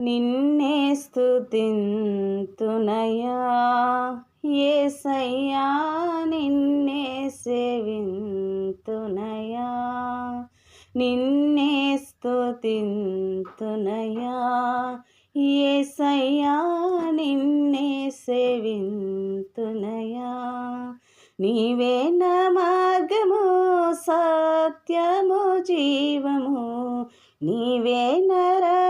నిన్నే స్థుతింతునయా ఏసయ్యా నిన్నే సేవింతునయా. నిన్నే స్థుతింతునయా ఏసయ్యా నిన్నే సేవింతునయా. నీవే నా మార్గము సత్యము జీవము. నీవే నరా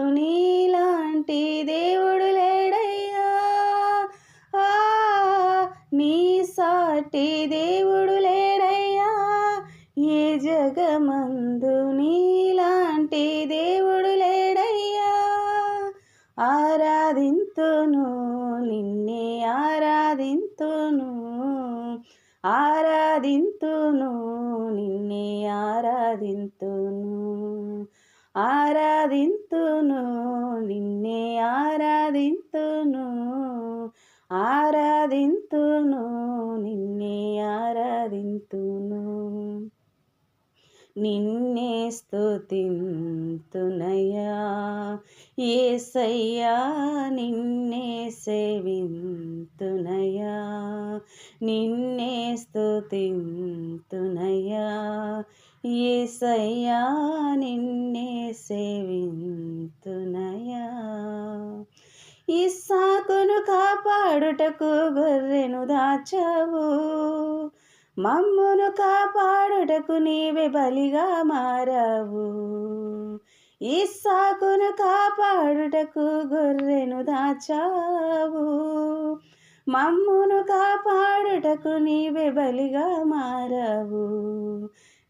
జగమందు నీలాంటి దేవుడు లేడయ్యా. ఆరాధింతును నిన్నే ఆరాధింతును ఆరాధింతును నిన్నే ఆరాధింతును ఆరాధింతును నిన్నే ఆరాధింతును ఆరాధింతును నిన్నే ఆరాధింతును. నిన్నే స్తుతింతునయా ఏసయ్యా నిన్నే సేవింతునయా నిన్నే స్తుతింతునయా ఏసయ్యా నిన్నే సేవింతునయా ఇస్సాకును కాపాడుటకు గొర్రెను దాచావు. మమ్మును కాపాడుటకు నీవే బలిగా మారావు. ఇస్సాకును కాపాడుటకు గొర్రెను దాచావు. మమ్మును కాపాడుటకు నీవే బలిగా మారావు.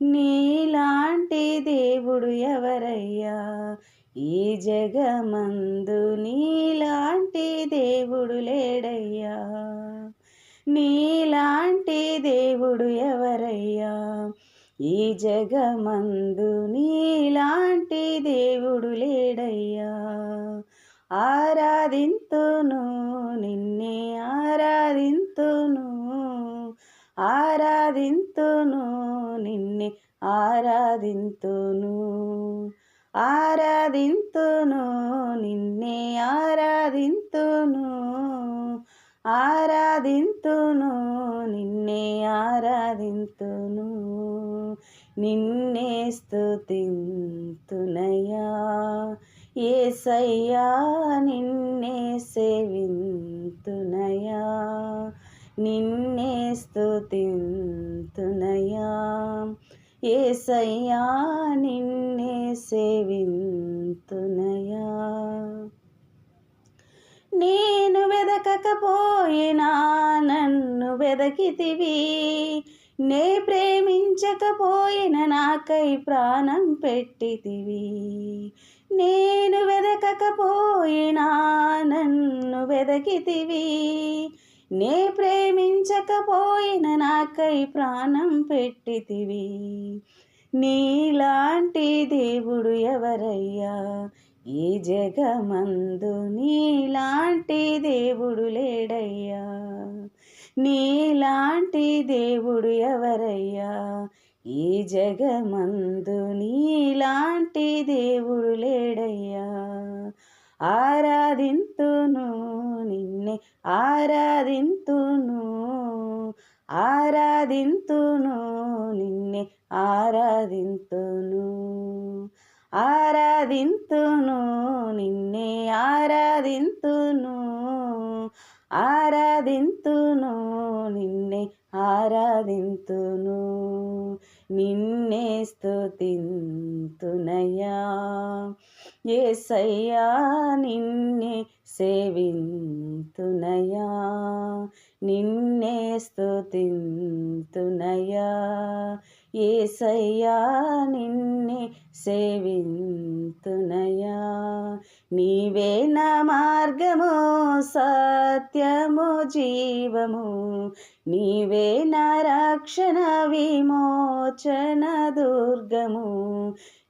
నీలాంటి దేవుడు ఎవరయ్యా? ఈ జగమందు నీలాంటి దేవుడు లేడయ్యా? నీలాంటి దేవుడు ఎవరయ్యా? ఈ జగమందు నీలాంటి దేవుడు లేడయ్యా. ఆరాధింతును నిన్నే ఆరాధింతును. ఆరాధింతును నిన్నే ఆరాధింతును. ఆరాధింతును నిన్నే ఆరాధింతును. ఆరాధింతును నిన్నే ఆరాధింతును నిన్నే స్తుతింతునయా ఏసయ్యా నిన్నే సేవింతునయ్యా. నిన్నే స్తుతింతునయా ఏసయ్యా నిన్నే సేవింతునయ్యా. నీ వెతకకపోయినా నన్ను వెదకితివి. నే ప్రేమించకపోయిన నాకై ప్రాణం పెట్టితివి. నేను వెదకకపోయినా? నన్ను వెదకితివి. నే ప్రేమించకపోయిన నాకై ప్రాణం పెట్టితివి. నీలాంటి దేవుడు ఎవరయ్యా? ఈ జగమందు నీలాంటి దేవుడు లేడయ్యా. నీలాంటి దేవుడు ఎవరయ్యా? ఈ జగమందు నీలాంటి దేవుడు లేడయ్యా. ఆరాధింతును నిన్నే ఆరాధింతును ఆరాధింతును నిన్నే ఆరాధింతును. ఆరాధింతును నిన్నే ఆరాధింతును ఆరాధింతును నిన్నే ఆరాధింతును నిన్నే స్తుతింతునయా ఏసయ్యా నిన్నే సేవింతునయ్యా నిన్నే స్తుతింతునయా ఏసయ్యా నిన్నే సేవింతునయా నీవే నా మార్గము సత్యము జీవము. నీవే నా రక్షణ విమోచన దుర్గము.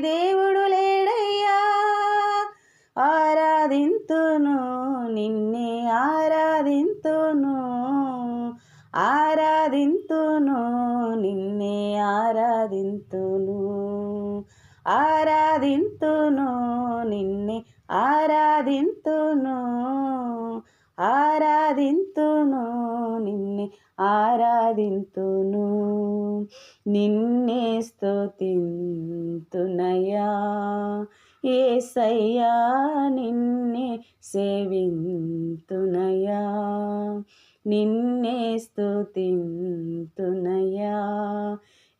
దేవుడు లేడయ్యా. ఆరాధింతును నిన్నే ఆరాధింతును. ఆరాధింతును నిన్నే ఆరాధింతును. ఆరాధింతును నిన్నే ఆరాధింతును. ఆరాధింతును నిన్నే ఆరాధింతును. నిన్నే స్తుతింతునయా ఏసయ్యా నిన్నే సేవింతునయా నిన్నే స్తుతింతునయా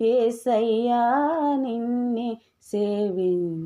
ఏసయ్యా నిన్నే సేవింతు